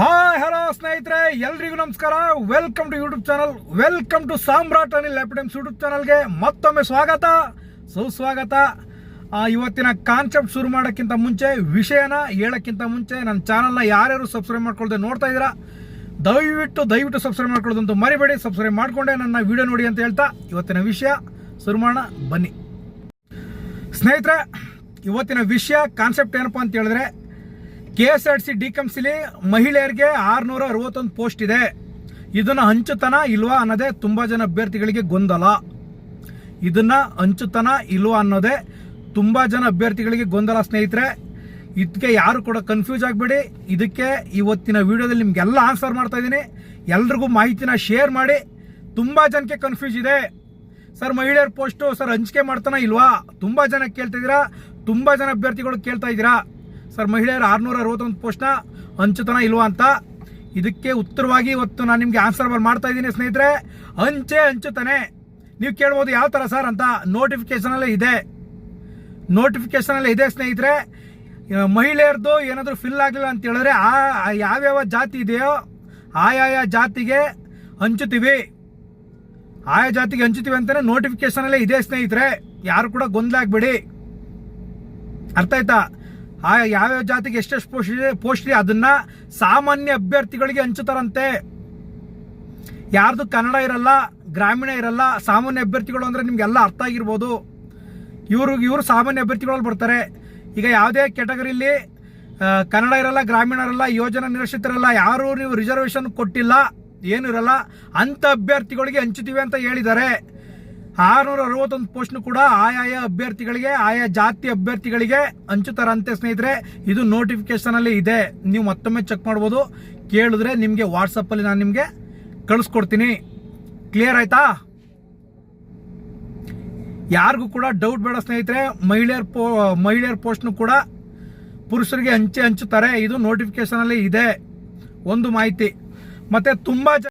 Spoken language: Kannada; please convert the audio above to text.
ಹಾಯ್, ಹಲೋ ಸ್ನೇಹಿತರೆ, ಎಲ್ರಿಗೂ ನಮಸ್ಕಾರ. Welcome to YouTube channel welcome to Samrat Anil laptops YouTube ಚಾನಲ್ಗೆ ಮತ್ತೊಮ್ಮೆ ಸ್ವಾಗತ. ಸುಸ್ವಾಗತ. ಇವತ್ತಿನ ಕಾನ್ಸೆಪ್ಟ್ ಶುರು ಮಾಡೋಕ್ಕಿಂತ ಮುಂಚೆ, ವಿಷಯನ ಹೇಳೋಕ್ಕಿಂತ ಮುಂಚೆ, ನನ್ನ ಚಾನಲ್ನ ಯಾರ್ಯಾರು ಸಬ್ಸ್ಕ್ರೈಬ್ ಮಾಡ್ಕೊಳ್ದೆ ನೋಡ್ತಾ ಇದ್ದೀರಾ? ದಯವಿಟ್ಟು ದಯವಿಟ್ಟು ಸಬ್ಸ್ಕ್ರೈಬ್ ಮಾಡ್ಕೊಳ್ಳೋದಂತೂ ಮರಿಬೇಡಿ. ಸಬ್ಸ್ಕ್ರೈಬ್ ಮಾಡಿಕೊಂಡೆ, ನನ್ನ ವಿಡಿಯೋ ನೋಡಿ ಅಂತ ಹೇಳ್ತಾ ಇವತ್ತಿನ ವಿಷಯ ಶುರು ಮಾಡೋಣ. ಬನ್ನಿ. ಸ್ನೇಹಿತರೆ, ಇವತ್ತಿನ ವಿಷಯ ಕಾನ್ಸೆಪ್ಟ್ ಏನಪ್ಪ ಅಂತ ಹೇಳಿದ್ರೆ K S R C D ಮಹಿಳೆಯರಿಗೆ ಆರ್ನೂರ ಅರವತ್ತೊಂದು ಪೋಸ್ಟ್ ಇದೆ. ಇದನ್ನ ಹಂಚುತನ ಇಲ್ವಾ ಅನ್ನೋದೇ ತುಂಬಾ ಜನ ಅಭ್ಯರ್ಥಿಗಳಿಗೆ ಗೊಂದಲ. ಇದನ್ನ ಹಂಚುತನ ಇಲ್ವಾ ಅನ್ನೋದೇ ತುಂಬಾ ಜನ ಅಭ್ಯರ್ಥಿಗಳಿಗೆ ಗೊಂದಲ, ಸ್ನೇಹಿತರೆ. ಇದಕ್ಕೆ ಯಾರು ಕೂಡ ಕನ್ಫ್ಯೂಸ್ ಆಗಬೇಡಿ. ಇದಕ್ಕೆ ಇವತ್ತಿನ ವಿಡಿಯೋದಲ್ಲಿ ನಿಮಗೆಲ್ಲ ಆನ್ಸರ್ ಮಾಡ್ತಾ ಇದ್ದೀನಿ. ಎಲ್ರಿಗೂ ಮಾಹಿತಿನ ಶೇರ್ ಮಾಡಿ. ತುಂಬಾ ಜನಕ್ಕೆ ಕನ್ಫ್ಯೂಸ್ ಇದೆ. ಸರ್, ಮಹಿಳೆಯರ ಪೋಸ್ಟು ಸರ್ ಹಂಚಿಕೆ ಮಾಡ್ತಾನ ಇಲ್ವಾ? ತುಂಬಾ ಜನ ಕೇಳ್ತಾ ತುಂಬ ತುಂಬಾ ಜನ ಅಭ್ಯರ್ಥಿಗಳು ಕೇಳ್ತಾ ಇದ್ದೀರಾ. ಸರ್, ಮಹಿಳೆಯರ ಆರ್ನೂರ ಅರವತ್ತೊಂದು ಪೋಸ್ಟ್ನ ಹಂಚುತನ ಇಲ್ವಾ ಅಂತ ಇದಕ್ಕೆ ಉತ್ತರವಾಗಿ ಇವತ್ತು ನಾನು ನಿಮಗೆ ಆನ್ಸರ್ ಮಾಡ್ತಾ ಇದ್ದೀನಿ ಸ್ನೇಹಿತರೆ. ಹಂಚೆ ಹಂಚುತ್ತಾನೆ. ನೀವು ಕೇಳ್ಬೋದು ಯಾವ ಥರ ಸರ್ ಅಂತ ನೋಟಿಫಿಕೇಶನ್ ಅಲ್ಲೇ ಇದೆ. ನೋಟಿಫಿಕೇಶನ್ ಅಲ್ಲೇ ಇದೆ ಸ್ನೇಹಿತರೆ. ಮಹಿಳೆಯರದ್ದು ಮಹಿಳೆಯರದು ಏನಾದರೂ ಫಿಲ್ ಆಗಲಿಲ್ಲ ಅಂತ ಹೇಳಿದ್ರೆ ಆ ಯಾವ್ಯಾವ ಜಾತಿ ಇದೆಯೋ ಆಯಾಯ ಜಾತಿಗೆ ಹಂಚುತ್ತೀವಿ. ಆಯಾ ಜಾತಿಗೆ ಹಂಚುತ್ತೀವಿ ಅಂತಲೇ ನೋಟಿಫಿಕೇಶನ್ ಅಲ್ಲೇ ಇದೆ ಸ್ನೇಹಿತರೆ. ಯಾರು ಕೂಡ ಗೊಂದಲ ಆಗಬೇಡಿ. ಅರ್ಥ ಆಯ್ತಾ? ಆ ಯಾವ್ಯಾವ ಜಾತಿಗೆ ಎಷ್ಟೆಷ್ಟು ಪೋಸ್ಟ್ ಇದೆ ಪೋಸ್ಟ್ ಇದೆ ಅದನ್ನ ಸಾಮಾನ್ಯ ಅಭ್ಯರ್ಥಿಗಳಿಗೆ ಹಂಚುತ್ತಾರಂತೆ. ಯಾರ್ದು ಕನ್ನಡ ಇರಲ್ಲ, ಗ್ರಾಮೀಣ ಇರಲ್ಲ, ಸಾಮಾನ್ಯ ಅಭ್ಯರ್ಥಿಗಳು ಅಂದ್ರೆ ನಿಮಗೆಲ್ಲ ಅರ್ಥ ಆಗಿರ್ಬೋದು. ಇವರು ಇವರು ಸಾಮಾನ್ಯ ಅಭ್ಯರ್ಥಿಗಳಲ್ಲಿ ಬರ್ತಾರೆ. ಈಗ ಯಾವುದೇ ಕ್ಯಾಟಗರಿಲಿ ಕನ್ನಡ ಇರಲ್ಲ, ಗ್ರಾಮೀಣ ಇರಲ್ಲ, ಯೋಜನಾ ನಿರಾಶ್ರಿತರಲ್ಲ ಯಾರು ನೀವು ರಿಸರ್ವೇಷನ್ ಕೊಟ್ಟಿಲ್ಲ, ಏನು ಇರಲ್ಲ, ಅಂಥ ಅಭ್ಯರ್ಥಿಗಳಿಗೆ ಹಂಚುತ್ತೀವಿ ಅಂತ ಹೇಳಿದ್ದಾರೆ. ಆರುನೂರ ಅರವತ್ತೊಂದು ಪೋಸ್ಟ್ ಕೂಡ ಆಯಾಯ ಅಭ್ಯರ್ಥಿಗಳಿಗೆ ಆಯಾ ಜಾತಿ ಅಭ್ಯರ್ಥಿಗಳಿಗೆ ಹಂಚುತ್ತಾರಂತೆ ಸ್ನೇಹಿತರೆ, ಇದು ನೋಟಿಫಿಕೇಶನ್ ಅಲ್ಲಿ ಇದೆ. ನೀವು ಮತ್ತೊಮ್ಮೆ ಚೆಕ್ ಮಾಡ್ಬೋದು. ಕೇಳಿದ್ರೆ ನಿಮಗೆ ವಾಟ್ಸಪ್ ಅಲ್ಲಿ ನಾನು ನಿಮಗೆ ಕಳಿಸ್ಕೊಡ್ತೀನಿ. ಕ್ಲಿಯರ್ ಆಯ್ತಾ? ಯಾರಿಗೂ ಕೂಡ ಡೌಟ್ ಬೇಡ ಸ್ನೇಹಿತರೆ, ಮಹಿಳೆಯರ ಪೋ, ಮಹಿಳೆಯರ ಪೋಸ್ಟ್ನು ಕೂಡ ಪುರುಷರಿಗೆ ಹಂಚಿ ಹಂಚುತ್ತಾರೆ ಇದು ನೋಟಿಫಿಕೇಶನ್ ಅಲ್ಲಿ ಇದೆ. ಒಂದು ಮಾಹಿತಿ. ಮತ್ತೆ ತುಂಬಾ